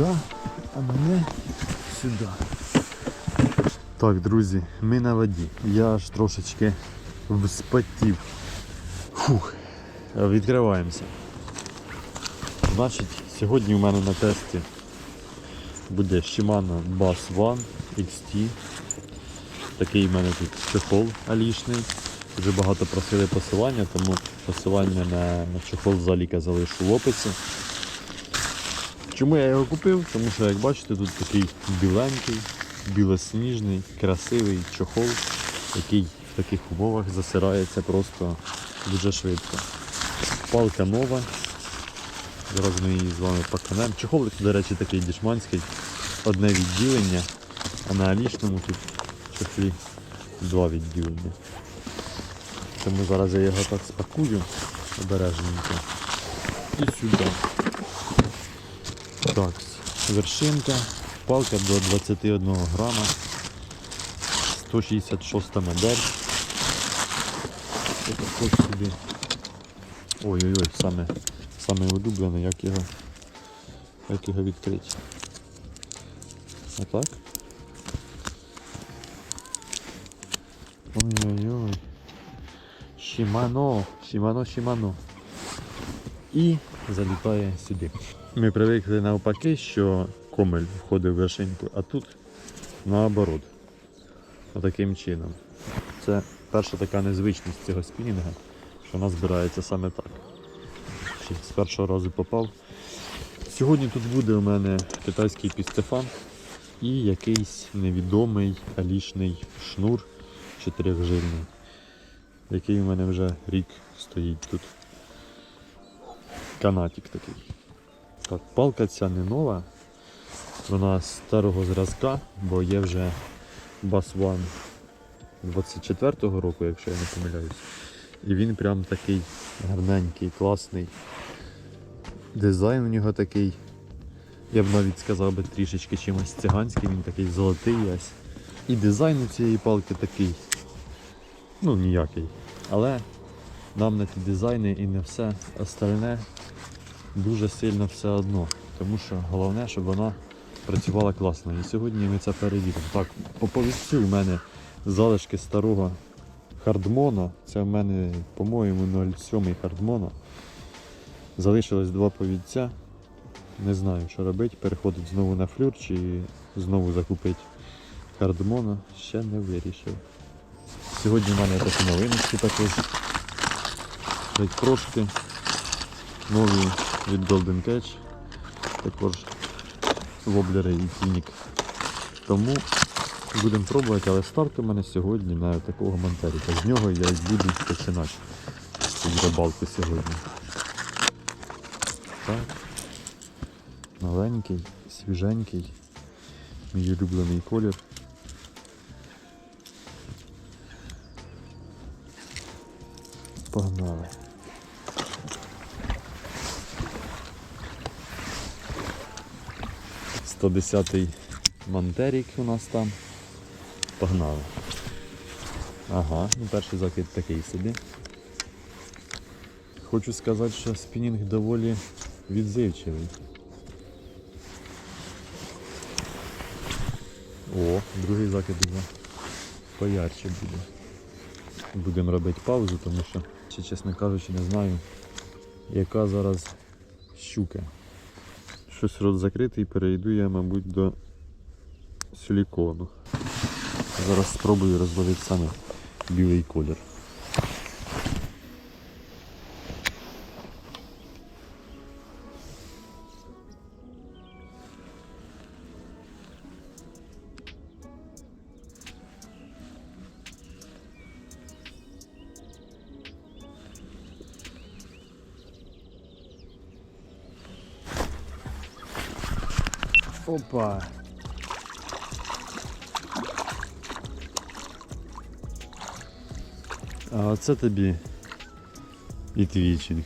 туди, а мене сюди. Так, друзі, ми на воді. Я аж трошечки вспотів. Фух. Відкриваємося. Значить, сьогодні у мене на тесті буде Shimano Bass One XT. Такий в мене тут чехол алішний. Дуже багато просили посилання, тому посилання на, чехол заліка залишу в описі. Чому я його купив? Тому що, як бачите, тут такий біленький, білосніжний, красивий чохол, який в таких умовах засирається просто дуже швидко. Палка нова. Зараз ми її з вами поканемо. Чохол, до речі, такий дішманський. Одне відділення, а на алішному тут чохлі два відділення. Тому зараз я його так спакую обережненько. І сюди. Так, вершинка, палка до 21 грама, 166 модель. Собі. Ой-ой-ой, саме, саме улюблене, як його, як його відкрити. Отак. Ой-ой-ой. Shimano, Shimano, Shimano. І залітає сюди. Ми привикли навпаки, що комель входить в вершинку, а тут наоборот. Отаким чином. Це перша така незвичність цього спінінга, що вона збирається саме так. З першого разу попав. Сьогодні тут буде у мене китайський пістефан і якийсь невідомий алішний шнур чотирьохжильний, який у мене вже рік стоїть тут. Канатик такий. Так, палка ця не нова, вона з старого зразка, бо є вже Bass One 24-го року, якщо я не помиляюсь. І він прям такий гарненький, класний. Дизайн у нього такий, я б навіть сказав би трішечки чимось циганський, він такий золотий ось. І дизайн у цієї палки такий, ну ніякий. Але нам на ті дизайни і не все остальне дуже сильно все одно. Тому що головне, щоб вона працювала класно. І сьогодні ми це перевіримо. Так, по повістці у мене залишки старого хардмона. Це в мене, по-моєму, 07 хардмона. Залишилось два повідця. Не знаю, що робити. Переходить знову на флюр чи знову закупити хардмона. Ще не вирішив. Сьогодні в мене такі новиночки також. Трошки нові від Golden Catch. Також воблери і тінік. Тому будемо пробувати, але старт у мене сьогодні на такого монтеріка. З нього я і буду починати цю рибалку сьогодні. Так. Маленький, свіженький, мій улюблений колір. Погнали. Сто десятий Монтерік у нас там. Погнали. Ага, ну перший закид такий собі. Хочу сказати, що спінінг доволі відзивчивий. О, другий закид вже поярче буде. Будемо робити паузу, тому що, чесно кажучи, не знаю, яка зараз щука. Щось рот закритий, перейду я, мабуть, до силікону. Зараз спробую розбавити саме білий колір. Опа. А оце тобі і твічинг.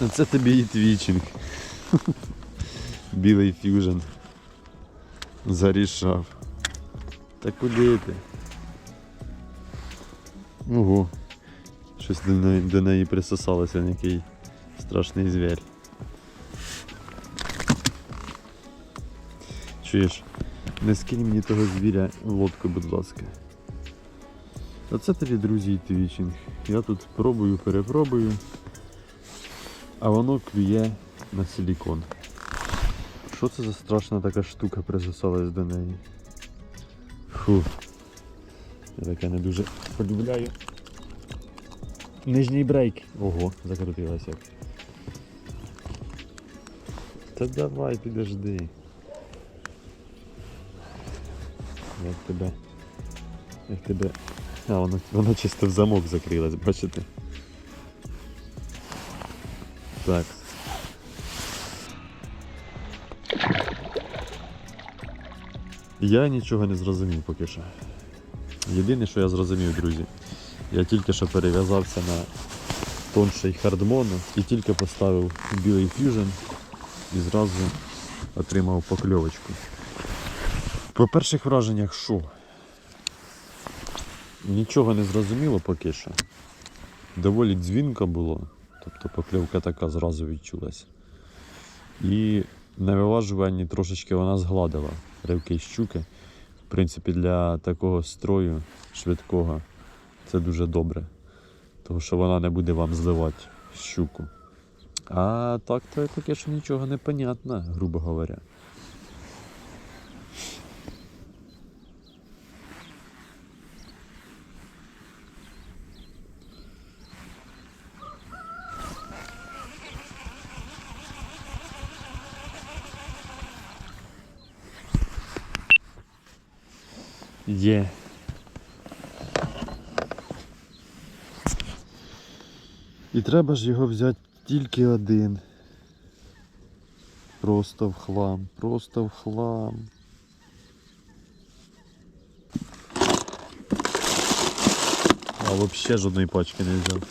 Оце тобі і твічинг. Білий фюжн. Зарішав. Та куди ти? Ого. Щось до неї, до неї присосалося який страшний звір. Чуєш? Не скинь мені того звіря в лодку, будь ласка. Оце тобі, друзі, і твічинг. Я тут пробую, перепробую, а воно клює на силікон. Що це за страшна така штука присосалась до неї? Фу. Я таке не дуже полюбляю. Нижній брейк. Ого, закрутилася. Та давай, підожди. Як тебе. Як тебе. А, воно, воно чисто в замок закрилось, бачите? Так. Я нічого не зрозумів поки що. Єдине, що я зрозумів, друзі, я тільки що перев'язався на тонший хардмоно і тільки поставив білий фьюжн і зразу отримав покльовочку. По перших враженнях що? Нічого не зрозуміло поки що. Доволі дзвінка було, тобто покльовка така зразу відчулась. І на виважуванні трошечки вона згладила ривки щуки. В принципі, для такого строю швидкого це дуже добре. Тому що вона не буде вам зливати щуку. А так то таке, що нічого не понятно, грубо говоря. Є. І треба ж його взяти тільки один. Просто в хлам, просто в хлам. А взагалі жодної пачки не взяв.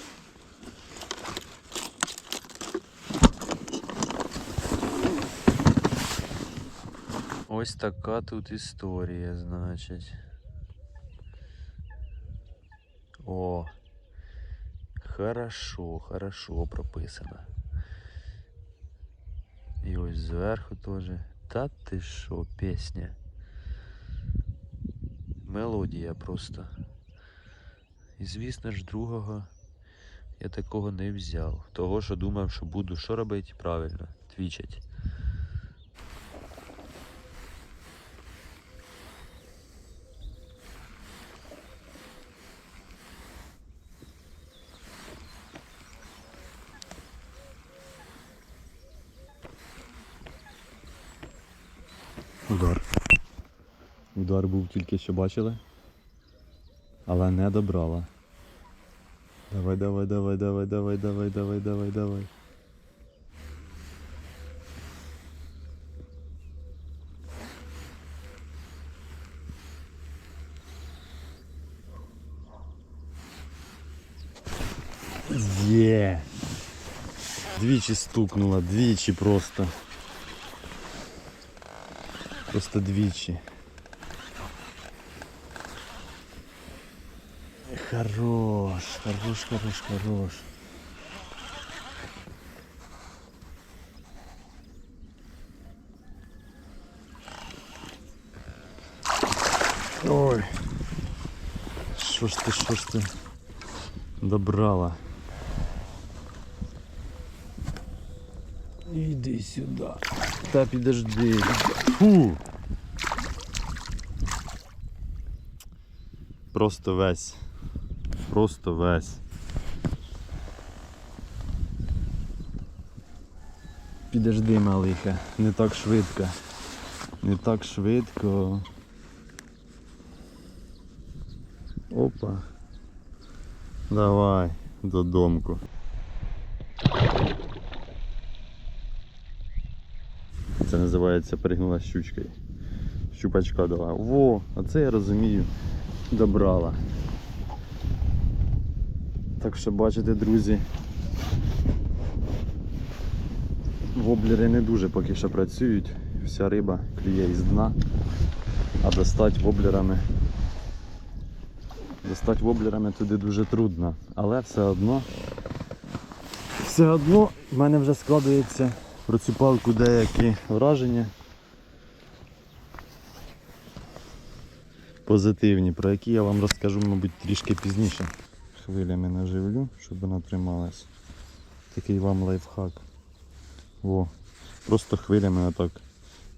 Ось така тут історія, значить. О, хорошо, хорошо прописано. І ось зверху теж. Та ти що, пісня. Мелодія просто. І звісно ж, другого я такого не взяв. Того, що думав, що буду що робити правильно, твічать. Удар був тільки що бачили. Але не добрала. Давай, давай, давай, давай, давай, давай, давай, давай, давай. Є. Двічі стукнула, двічі просто. Просто двічі. Хорош, хорош, хорош, хорош. Ой. Що ж ти, що ж ти добрала? Іди сюди. Та підожди. Фу. Просто весь. Просто весь. Підожди, малиха, не так швидко. Не так швидко. Опа. Давай, додомку. Це називається перегнула щучкою. Щупачка дала. Во, оце я розумію. Добрала. Так що бачите, друзі. Воблери не дуже поки що працюють. Вся риба клює із дна, а достати воблерами. Достати воблерами туди дуже трудно, але все одно все одно в мене вже складується про цю палку деякі враження. позитивні, про які я вам розкажу, мабуть, трішки пізніше. Хвилями наживлю, щоб вона трималась. Такий вам лайфхак. Во. Просто хвилями отак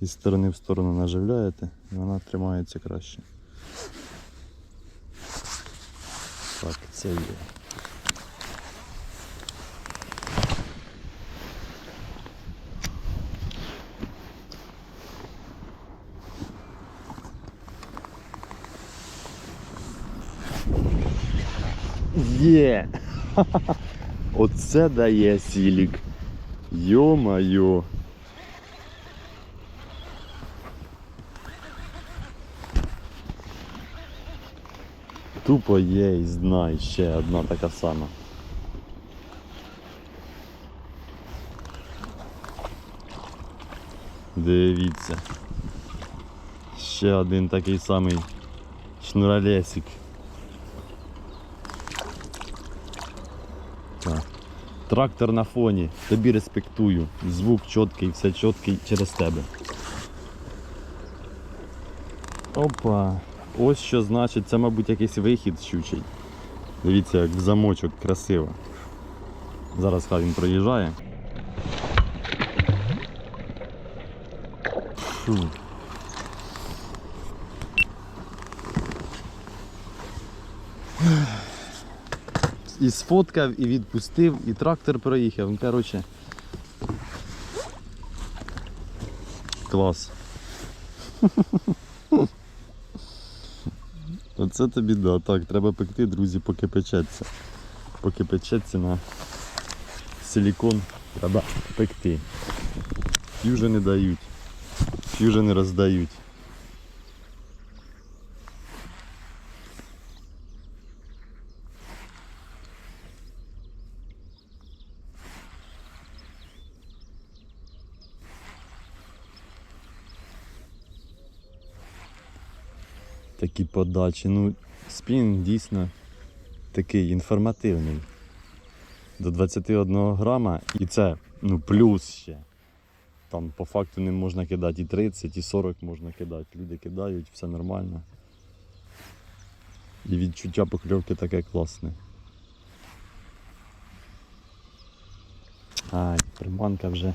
із сторони в сторону наживляєте і вона тримається краще. Так, це є. Є! Оце дає сілік. Йо-майо. Тупо є і знай ще одна така сама. Дивіться. Ще один такий самий шнуролесик. Трактор на фоні. Тобі респектую. Звук чіткий, все чіткий через тебе. Опа. Ось що значить, це, мабуть, якийсь вихід щучий. Дивіться, як в замочок красиво. Зараз хай він проїжджає. Фу. І сфоткав, і відпустив, і трактор проїхав. Ну, коротше. Клас. Оце тобі да. Так, треба пекти, друзі, поки печеться. Поки печеться на силікон, треба пекти. Ф'южи не дають. Ф'южи не роздають. такі подачі. Ну, спінінг дійсно такий інформативний. До 21 грама і це ну, плюс ще. Там по факту не можна кидати і 30, і 40 можна кидати. Люди кидають, все нормально. І відчуття покльовки таке класне. Ай, приманка вже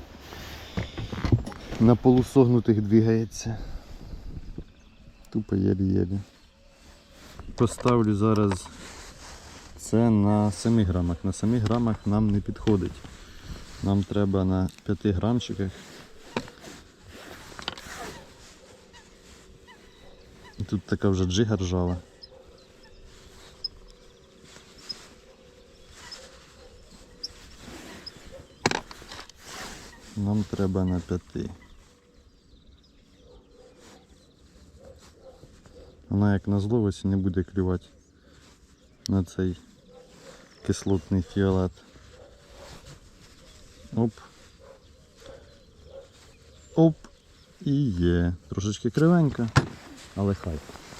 на полусогнутих двигається. Тупо єлі-єлі. Поставлю зараз це на 7 грамах. На 7 грамах нам не підходить. Нам треба на 5 грамчиках. І Тут така вже джига ржава. Нам треба на 5. Вона як на зловесі не буде клювати на цей кислотний фіолет. Оп. Оп. І є. Трошечки кривенька, але хай.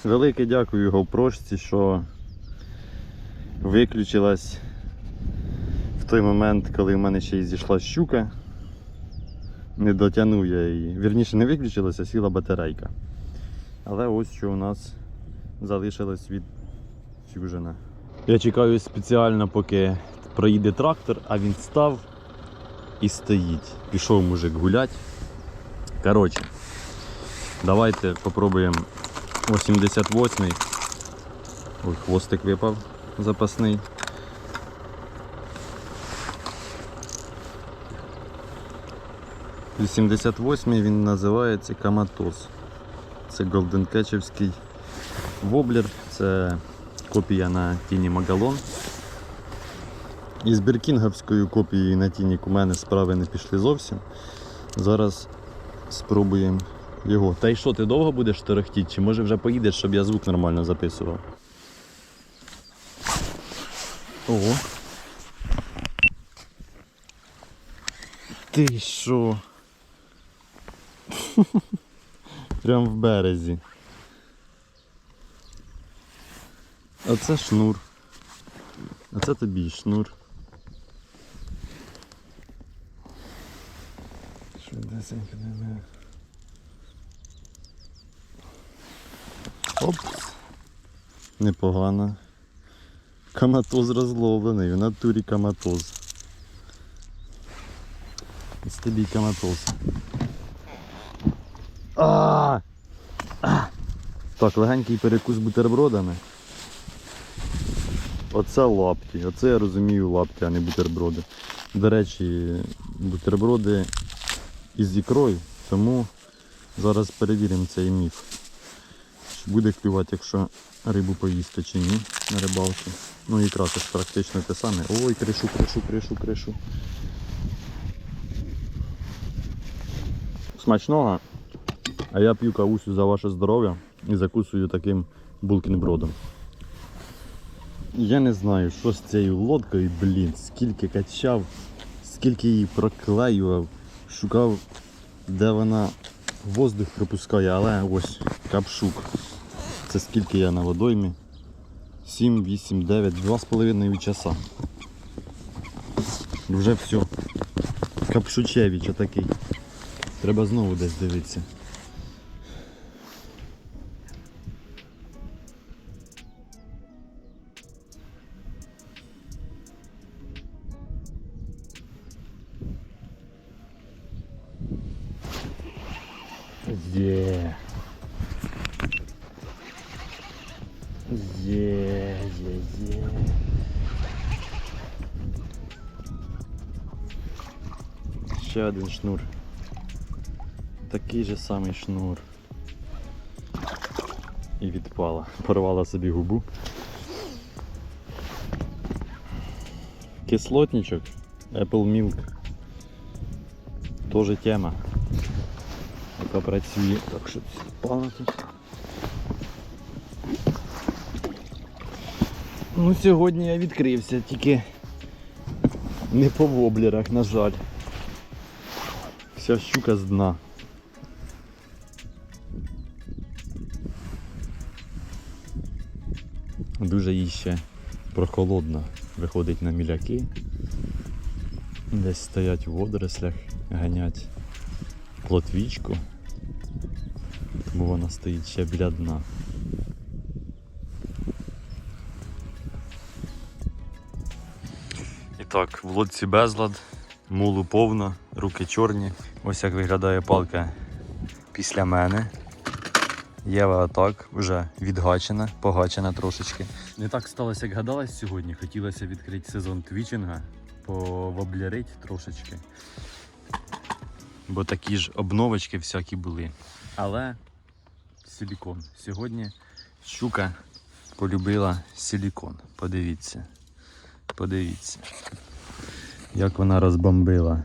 Велике дякую GoPro, що виключилась в той момент, коли в мене ще й зійшла щука. Не дотягнув я її. Вірніше не виключилася, сіла батарейка. Але ось що у нас залишилось від фюжена. Я чекаю спеціально, поки проїде трактор, а він став і стоїть. Пішов мужик гулять. Коротше, давайте попробуємо 88-й. Ой, хвостик випав запасний. Вісімдесят восьмий він називається Каматос. Це голденкетчевський воблер, це копія на тіні Магалон. Із біркінговською копією на тінік у мене справи не пішли зовсім. Зараз спробуємо його. Та й що, ти довго будеш торохтіти, чи може вже поїдеш, щоб я звук нормально записував? Ого. Ти що? Прям в березі. Оце шнур. Оце тобі шнур. Швидесенько не Оп. Непогано. Каматоз розловлений, в натурі каматоз. Ось тобі каматоз. А! А! Так, легенький перекус бутербродами. Оце лапті. Оце я розумію лапті, а не бутерброди. До речі, бутерброди із ікрою, тому зараз перевіримо цей міф. Чи буде клювати, якщо рибу поїсти чи ні на рибалці. Ну ікра це практично те саме. Ой, кришу, кришу, кришу, кришу. Смачного. А я п'ю кавусю за ваше здоров'я і закусую таким булкінбродом. Я не знаю, що з цією лодкою, блін, скільки качав, скільки її проклеював, шукав, де вона воздух пропускає, але ось капшук. Це скільки я на водоймі? 7, 8, 9, 2,5 часа. Вже все. Капшучевич отакий. Треба знову десь дивитися. Один шнур. Такий же самий шнур. І відпала. Порвала собі губу. Кислотничок, Apple Milk. Тоже тема. Яка працює. Так, щоб спала тут. Ну, сьогодні я відкрився, тільки не по воблерах, на жаль. Вся щука з дна. Дуже їй ще прохолодно виходить на міляки. Десь стоять в водорослях, ганять плотвічку, бо вона стоїть ще біля дна. І так, в лодці безлад, мулу повно, руки чорні. Ось як виглядає палка після мене. Єва так, вже відгачена, погачена трошечки. Не так сталося, як гадалось сьогодні. Хотілося відкрити сезон твічинга, повоблярить трошечки. Бо такі ж обновочки всякі були. Але силікон. Сьогодні щука полюбила силікон. Подивіться. Подивіться. Як вона розбомбила.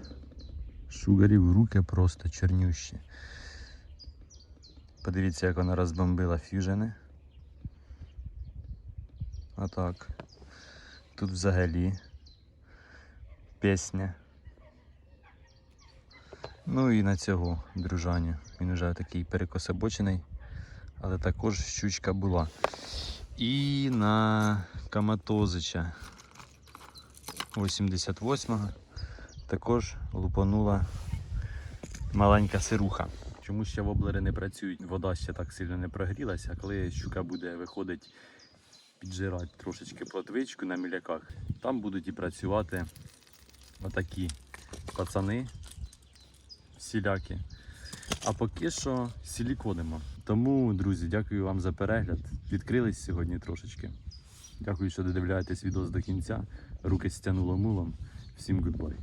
Шугарів руки просто чорнющі. Подивіться, як вона розбомбила фюжени. Отак. Тут взагалі пісня. Ну і на цього дружаню. Він вже такий перекособочений, але також щучка була. І на Каматозича 88-го також лупанула маленька сируха. Чому ще воблери не працюють? Вода ще так сильно не прогрілася, а коли щука буде виходить піджирати трошечки плотвичку на міляках, там будуть і працювати отакі пацани сіляки. А поки що силіконимо. Тому, друзі, дякую вам за перегляд. Відкрились сьогодні трошечки. Дякую, що додивляєтесь відео до кінця. Руки стянуло мулом. Всім гудбай.